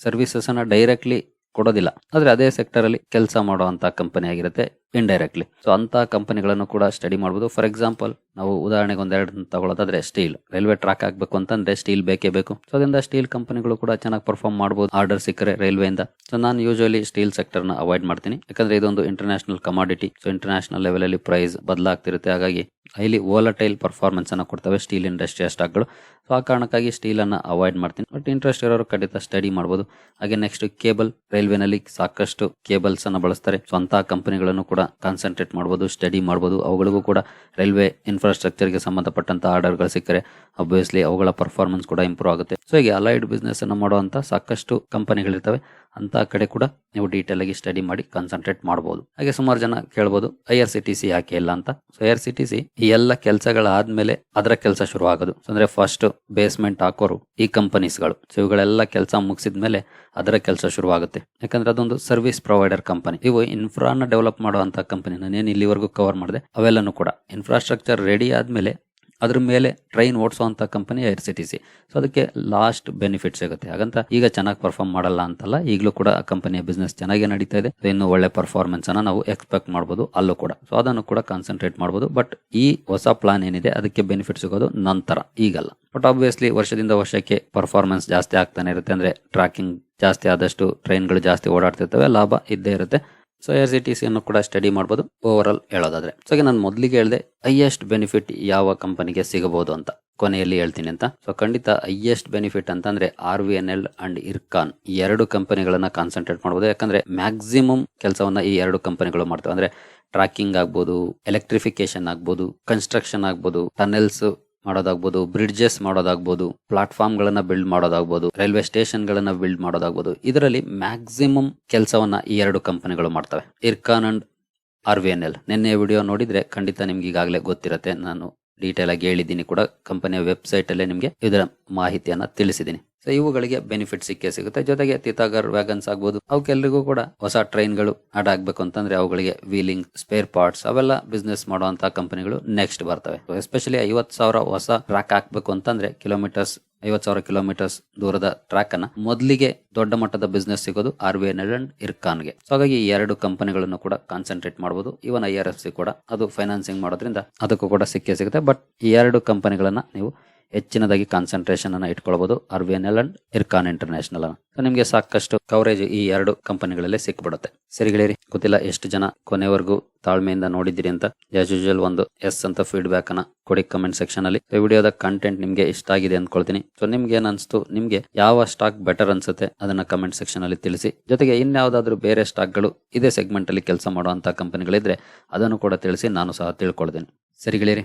Speaker 1: ಸರ್ವಿಸಸ್ ಅನ್ನ ಡೈರೆಕ್ಟ್ಲಿ ಕೊಡೋದಿಲ್ಲ. ಆದರೆ ಅದೇ ಸೆಕ್ಟರಲ್ಲಿ ಕೆಲಸ ಮಾಡುವಂಥ ಕಂಪನಿ ಆಗಿರುತ್ತೆ ಇಂಡೈರೆಕ್ಟ್ಲಿ ಸೊ ಅಂತ ಕಂಪನಿಗಳನ್ನು ಕೂಡ ಸ್ಟಡಿ ಮಾಡ್ಬೋದು. ಫಾರ್ ಎಕ್ಸಾಂಪಲ್ ನಾವು ಉದಾಹರಣೆಗೆ ಒಂದೆರಡು ತಗೊಳ್ಳೋದಾದ್ರೆ ಸ್ಟೀಲ್ ರೈಲ್ವೆ ಟ್ರ್ಯಾಕ್ ಆಗಬೇಕು ಅಂತಂದ್ರೆ ಸ್ಟೀಲ್ ಬೇಕೇ ಬೇಕು. ಸೊ ಅದರಿಂದ ಸ್ಟೀಲ್ ಕಂಪನಿಗಳು ಕೂಡ ಚೆನ್ನಾಗಿ ಪರ್ಫಾರ್ಮ್ ಮಾಡ್ಬೋದು. ಆರ್ಡರ್ ಸಿಕ್ಕರೆ ರೈಲ್ವೆಯಿಂದ. ಸೊ ನಾನು ಯೂಶುವಲಿ ಸ್ಟೀಲ್ ಸೆಕ್ಟರ್ನ ಅವಾಯ್ಡ್ ಮಾಡ್ತೀನಿ. ಯಾಕಂದ್ರೆ ಇದೊಂದು ಇಂಟರ್ನ್ಯಾಷನಲ್ ಕಮಾಡಿಟಿ ಸೊ ಇಂಟರ್ನ್ಯಾಷನಲ್ ಲೆವೆಲಲ್ಲಿ ಪ್ರೈಸ್ ಬದಲಾಗ್ತಿರುತ್ತೆ. ಹಾಗಾಗಿ ಹೈಲಿ ವೋಲಟೈಲ್ ಪರ್ಫಾರ್ಮೆನ್ಸ್ ಅನ್ನ ಕೊಡ್ತವೆ ಸ್ಟೀಲ್ ಇಂಡಸ್ಟ್ರಿಯ ಸ್ಟಾಕ್ಗಳು ಸೊ ಆ ಕಾರಣಕ್ಕಾಗಿ ಸ್ಟೀಲ್ ಅನ್ನ ಅವಾಯ್ಡ್ ಮಾಡ್ತೀನಿ. ಬಟ್ ಇಂಟ್ರೆಸ್ಟ್ ಇರೋರು ಖಂಡಿತ ಸ್ಟಡಿ ಮಾಡಬಹುದು ಹಾಗೆ ನೆಕ್ಸ್ಟ್ ಕೇಬಲ್ ರೈಲ್ವೆನಲ್ಲಿ ಸಾಕಷ್ಟು ಕೇಬಲ್ಸ್ ಅನ್ನ ಬಳಸ್ತಾರೆ. ಸೊ ಅಂತ ಕಂಪನಿಗಳನ್ನು ಕೂಡ ಕಾನ್ಸಂಟ್ರೇಟ್ ಮಾಡಬಹುದು ಸ್ಟಡಿ ಮಾಡಬಹುದು ಅವುಗಳಿಗೂ ಕೂಡ ರೈಲ್ವೆ ಇನ್ಫ್ರಾಸ್ಟ್ರಕ್ಚರ್ಗೆ ಸಂಬಂಧಪಟ್ಟಂತ ಆರ್ಡರ್ಗಳು ಸಿಕ್ಕರೆ ಅಬ್ವಿಯಸ್ಲಿ ಅವುಗಳ ಪರ್ಫಾರ್ಮೆನ್ಸ್ ಕೂಡ ಇಂಪ್ರೂವ್ ಆಗುತ್ತೆ. ಸೊ ಹೀಗೆ ಅಲೈಡ್ ಬಿಸ್ನೆಸ್ ಅನ್ನು ಮಾಡುವಂತ ಸಾಕಷ್ಟು ಕಂಪನಿಗಳಿರ್ತವೆ ಅಂತ ಕಡೆ ಕೂಡ ನೀವು ಡೀಟೇಲ್ ಆಗಿ ಸ್ಟಡಿ ಮಾಡಿ ಕಾನ್ಸಂಟ್ರೇಟ್ ಮಾಡಬಹುದು ಹಾಗೆ ಸುಮಾರು ಜನ ಕೇಳಬಹುದು I R C T C ಯಾಕೆ ಇಲ್ಲ ಅಂತ. So I R C T C ಈ ಎಲ್ಲ ಕೆಲಸಗಳಾದ್ಮೇಲೆ ಅದರ ಕೆಲಸ ಶುರು ಆಗೋದು ಅಂದ್ರೆ ಫಸ್ಟ್ ಬೇಸ್ಮೆಂಟ್ ಹಾಕೋರು ಈ ಕಂಪನೀಸ್ಗಳು ಸೊ ಇವುಗಳೆಲ್ಲ ಕೆಲಸ ಮುಗಿಸಿದ ಮೇಲೆ ಅದರ ಕೆಲಸ ಶುರುವಾಗುತ್ತೆ. ಯಾಕಂದ್ರೆ ಅದೊಂದು ಸರ್ವಿಸ್ ಪ್ರೊವೈಡರ್ ಕಂಪನಿ ಇವು ಇನ್ಫ್ರಾನ ಡೆವಲಪ್ ಮಾಡುವಂತಹ ಕಂಪನಿ ನಾನೇನು ಇಲ್ಲಿವರೆಗೂ ಕವರ್ ಮಾಡಿದೆ, ಅವೆಲ್ಲನೂ ಕೂಡ. ಇನ್ಫ್ರಾಸ್ಟ್ರಕ್ಚರ್ ರೆಡಿ ಆದ್ಮೇಲೆ ಅದ್ರ ಮೇಲೆ train ಓಡಿಸುವಂತ company I R C T C so ಅದಕ್ಕೆ ಲಾಸ್ಟ್ ಬೆನಿಫಿಟ್ ಸಿಗುತ್ತೆ. ಹಾಗಂತ ಈಗ ಚೆನ್ನಾಗಿ ಪರ್ಫಾರ್ಮ್ ಮಾಡಲ್ಲ ಅಂತಲ್ಲ, ಈಗಲೂ ಕೂಡ ಆ ಕಂಪನಿಯ ಬಿಸ್ನೆಸ್ ಚೆನ್ನಾಗಿ ನಡೀತಾ ಇದೆ. ಇನ್ನು ಒಳ್ಳೆ ಪರ್ಫಾರ್ಮೆನ್ಸ್ ಅನ್ನ ನಾವು ಎಕ್ಸ್ಪೆಕ್ಟ್ ಮಾಡಬಹುದು ಅಲ್ಲೂ ಕೂಡ. ಸೊ ಅದನ್ನು ಕೂಡ ಕಾನ್ಸಂಟ್ರೇಟ್ ಮಾಡಬಹುದು ಬಟ್ ಈ ಹೊಸ ಪ್ಲಾನ್ ಏನಿದೆ, ಅದಕ್ಕೆ ಬೆನಿಫಿಟ್ ಸಿಗೋದು ನಂತರ, ಈಗಲ್ಲ. ಬಟ್ ಆಬ್ವಿಯಸ್ಲಿ ವರ್ಷದಿಂದ ವರ್ಷಕ್ಕೆ ಪರ್ಫಾರ್ಮೆನ್ಸ್ ಜಾಸ್ತಿ ಆಗ್ತಾನೆ ಇರುತ್ತೆ. ಅಂದ್ರೆ ಟ್ರ್ಯಾಕಿಂಗ್ ಜಾಸ್ತಿ ಆದಷ್ಟು ಟ್ರೈನ್ಗಳು ಜಾಸ್ತಿ ಓಡಾಡ್ತಿರ್ತವೆ, ಲಾಭ ಇದ್ದೇ ಇರುತ್ತೆ. So S C T C ಅನ್ನು ಕೂಡ ಸ್ಟಡಿ ಮಾಡಬಹುದು ಓವರ್ ಆಲ್ ಹೇಳೋದಾದ್ರೆ ಸೊ ನಾನು ಮೊದಲಿಗೆ ಹೇಳಿದೆ ಹೈಯೆಸ್ಟ್ ಬೆನಿಫಿಟ್ ಯಾವ ಕಂಪನಿಗೆ ಸಿಗಬಹುದು ಅಂತ. ಕೊನೆಯಲ್ಲಿ ಹೇಳ್ತೀನಿ ಅಂತ. ಸೊ ಖಂಡಿತ ಹೈಯೆಸ್ಟ್ ಬೆನಿಫಿಟ್ ಅಂತಂದ್ರೆ R V N L and Ircon ಈ ಎರಡು ಕಂಪನಿಗಳನ್ನ ಕಾನ್ಸಂಟ್ರೇಟ್ ಮಾಡಬಹುದು ಯಾಕಂದ್ರೆ ಮ್ಯಾಕ್ಸಿಮಮ್ ಕೆಲಸವನ್ನ ಈ ಎರಡು ಕಂಪನಿಗಳು ಮಾಡ್ತವೆ. ಅಂದ್ರೆ ಟ್ರ್ಯಾಕಿಂಗ್ ಆಗ್ಬೋದು ಎಲೆಕ್ಟ್ರಿಫಿಕೇಶನ್ ಆಗ್ಬೋದು ಕನ್ಸ್ಟ್ರಕ್ಷನ್ ಆಗ್ಬೋದು ಟನೆಲ್ಸ್ ಮಾಡೋದಾಗ್ಬೋದು ಬ್ರಿಡ್ಜಸ್ ಮಾಡೋದಾಗ್ಬೋದು ಪ್ಲಾಟ್ಫಾರ್ಮ್ ಗಳನ್ನ ಬಿಲ್ಡ್ ಮಾಡೋದಾಗ್ಬೋದು ರೈಲ್ವೆ ಸ್ಟೇಷನ್ ಗಳನ್ನ ಬಿಲ್ಡ್ ಮಾಡೋದಾಗ್ಬೋದು, ಇದರಲ್ಲಿ ಮ್ಯಾಕ್ಸಿಮಮ್ ಕೆಲಸವನ್ನ ಈ ಎರಡು ಕಂಪನಿಗಳು ಮಾಡ್ತವೆ. Ircon and R V N L ನಿನ್ನೆ ವಿಡಿಯೋ ನೋಡಿದ್ರೆ ಖಂಡಿತ ನಿಮ್ಗೆ ಈಗಾಗಲೇ ಗೊತ್ತಿರುತ್ತೆ. ನಾನು ಡೀಟೇಲ್ ಆಗಿ ಹೇಳಿದ್ದೀನಿ ಕೂಡ. ಕಂಪನಿಯ ವೆಬ್ಸೈಟ್ ಅಲ್ಲೇ ನಿಮಗೆ ಇದರ ಮಾಹಿತಿಯನ್ನ ತಿಳಿಸಿದ್ದೀನಿ. ಸೊ ಇವುಗಳಿಗೆ ಬೆನಿಫಿಟ್ ಸಿಕ್ಕೇ ಸಿಗುತ್ತೆ. ಜೊತೆಗೆ ತಿತಾಗರ್ ವ್ಯಾಗನ್ಸ್ ಆಗ್ಬೋದು. ಅವಕ್ಕೆಲ್ಲರಿಗೂ ಕೂಡ ಹೊಸ ಟ್ರೈನ್ಗಳು ಆಡ್ ಆಗ್ಬೇಕು ಅಂತಂದ್ರೆ ಅವುಗಳಿಗೆ ವೀಲಿಂಗ್ ಸ್ಪೇರ್ ಪಾರ್ಟ್ಸ್ ಅವೆಲ್ಲ ಬಿಸ್ನೆಸ್ ಮಾಡುವಂತಹ ಕಂಪನಿಗಳು ನೆಕ್ಸ್ಟ್ ಬರ್ತವೆ. ಎಸ್ಪೆಷಲಿ ಐವತ್ ಸಾವಿರ ಹೊಸ ಟ್ರ್ಯಾಕ್ ಹಾಕ್ಬೇಕು ಅಂತಂದ್ರೆ ಕಿಲೋಮೀಟರ್ಸ್ ಐವತ್ ಸಾವಿರ ಕಿಲೋಮೀಟರ್ಸ್ ದೂರದ ಟ್ರ್ಯಾಕ್ ಅನ್ನ ಮೊದಲಿಗೆ ದೊಡ್ಡ ಮಟ್ಟದ ಬಿಸ್ನೆಸ್ ಸಿಗೋದು ಆರ್ ಬಿ ಎನ್ ಅಂಡ್ ಇರ್ಕಾನ್ಗೆ ಸೊ ಹಾಗಾಗಿ ಈ ಎರಡು ಕಂಪನಿಗಳನ್ನು ಕೂಡ ಕಾನ್ಸಂಟ್ರೇಟ್ ಮಾಡಬಹುದು even I R F C ಕೂಡ ಅದು ಫೈನಾನ್ಸಿಂಗ್ ಮಾಡೋದ್ರಿಂದ ಅದಕ್ಕೂ ಕೂಡ ಸಿಕ್ಕೇ ಸಿಗುತ್ತೆ. ಬಟ್ ಈ ಎರಡು ಕಂಪನಿಗಳನ್ನ ನೀವು ಹೆಚ್ಚಿನದಾಗಿ ಕಾನ್ಸಂಟ್ರೇಷನ್ ಅನ್ನ ಇಟ್ಕೊಳ್ಬಹುದು R and Ircon international so ನಿಮಗೆ ಸಾಕಷ್ಟು ಕವರೇಜ್ ಈ ಎರಡು ಕಂಪನಿಗಳಲ್ಲಿ ಸಿಕ್ಬಿಡುತ್ತೆ. ಸರಿ ಗೆಳೆಯರಿ ಗೊತ್ತಿಲ್ಲ ಎಷ್ಟು ಜನ ಕೊನೆವರೆಗೂ ತಾಳ್ಮೆಯಿಂದ ನೋಡಿದ್ದೀರಿ ಅಂತ. ಆಸ್ ಯೂಶುವಲ್ ಒಂದು ಎಸ್ ಅಂತ ಫೀಡ್ಬ್ಯಾಕ್ ಅನ್ನ ಕೊಡಿ ಕಮೆಂಟ್ ಸೆಕ್ಷನ್ ಅಲ್ಲಿ. ವಿಡಿಯೋದ ಕಂಟೆಂಟ್ ನಿಮ್ಗೆ ಇಷ್ಟ ಆಗಿದೆ ಅಂದ್ಕೊಳ್ತೀನಿ ಸೊ ನಿಮ್ಗೆ ಏನ್ ಅನ್ಸ್ತು? ನಿಮ್ಗೆ ಯಾವ ಸ್ಟಾಕ್ ಬೆಟರ್ ಅನ್ಸುತ್ತೆ? ಅದನ್ನ ಕಮೆಂಟ್ ಸೆಕ್ಷನ್ ಅಲ್ಲಿ ತಿಳಿಸಿ. ಜೊತೆಗೆ ಇನ್ಯಾವುದಾದ್ರೂ ಬೇರೆ ಸ್ಟಾಕ್ಗಳು ಇದೇ ಸೆಗ್ಮೆಂಟ್ ಅಲ್ಲಿ ಕೆಲಸ ಮಾಡುವಂತ ಕಂಪನಿಗಳಿದ್ರೆ ಅದನ್ನು ಕೂಡ ತಿಳಿಸಿ. ನಾನು ಸಹ ತಿಳ್ಕೊಳ್ತೀನಿ. ಸರಿ ಗೆಳೆಯರಿ